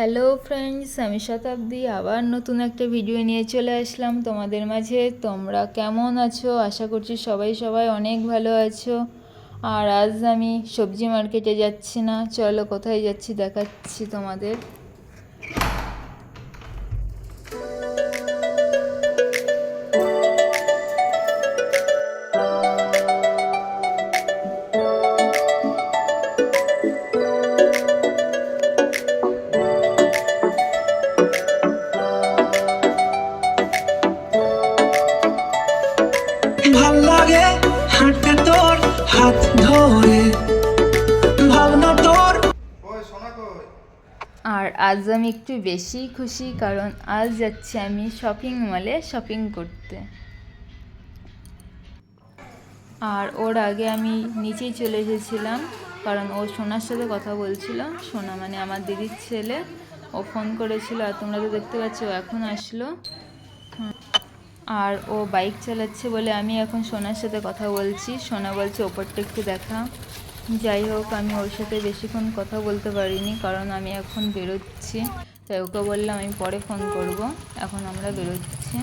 Hello friends আমি শতাব্দী আবার নতুন একটা ভিডিও নিয়ে চলে আসলাম তোমাদের মাঝে। তোমরা কেমন আছো? আশা করছি সবাই সবাই অনেক ভালো আছো। আর আজ আমি সবজি মার্কেটে যাচ্ছি না। চলো কোথায় যাচ্ছি দেখাচ্ছি তোমাদের। ভালো লাগে হাঁটতে তোর হাত ধরে। ভাবনা তোর? আর আজ আমি একটু বেশি খুশি কারণ আজ যাচ্ছি আমি শপিং মলে শপিং করতে। আর ওর আগে আমি নিচেই চলে এসেছিলাম কারণ ও সোনার সাথে কথা বলছিল। সোনা মানে আমার দিদির ছেলে। ও ফোন করেছিল আর তোমরা তো দেখতে পাচ্ছ ও এখন আসলো। আর ও বাইক চালাচ্ছে বলে আমি এখন সোনার সাথে কথা বলছি। সোনা বলছে, ওপরটা একটু দেখা। যাই হোক, আমি ওর সাথে বেশিক্ষণ কথা বলতে পারিনি কারণ আমি এখন বেরোচ্ছি। তাই ওকে বললাম, আমি পরে ফোন করব। এখন আমরা বেরোচ্ছি।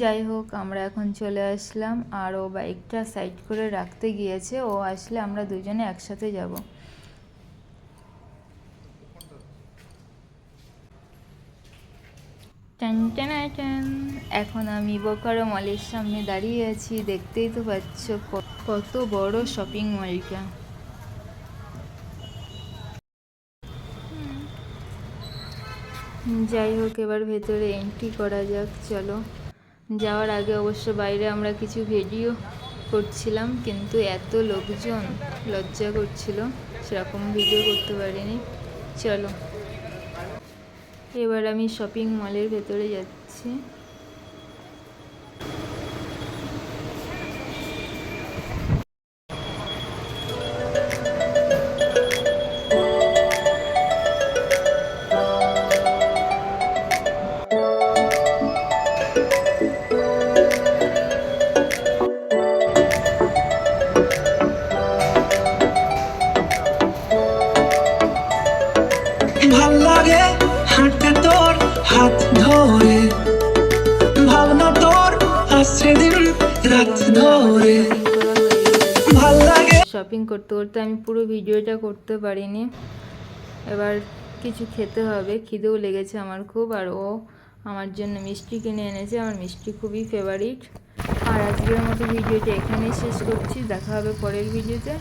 যাই হোক, আমরা এখন চলে আসলাম আর ও বাইকটা সাইড করে রাখতে গিয়েছে। ও আসলে আমরা দুজনে একসাথে যাব। এখন আমি বোকারো মলের সামনে দাঁড়িয়ে আছি। দেখতেই তো পাচ্ছ কত বড় শপিং মলটা যাই হোক, এবার ভেতরে এন্ট্রি করা যাক, চলো। যাওয়ার আগে অবশ্য বাইরে আমরা কিছু ভিডিও করছিলাম, কিন্তু এত লোকজন লজ্জা করছিল, সেরকম ভিডিও করতে পারিনি। চলো। এবার আমি শপিং মলের ভেতরে যাচ্ছি। শপিং করতে করতে আমি পুরো ভিডিওটা করতে পারিনি। এবার কিছু খেতে হবে, খিদেও লেগেছে আমার খুব, আর ও আমার জন্য মিষ্টি কিনে এনেছে, আমার মিষ্টি খুবই ফেভারিট আর আজকের মতো ভিডিওটা এখানেই শেষ করছি, দেখা হবে পরের ভিডিওতে।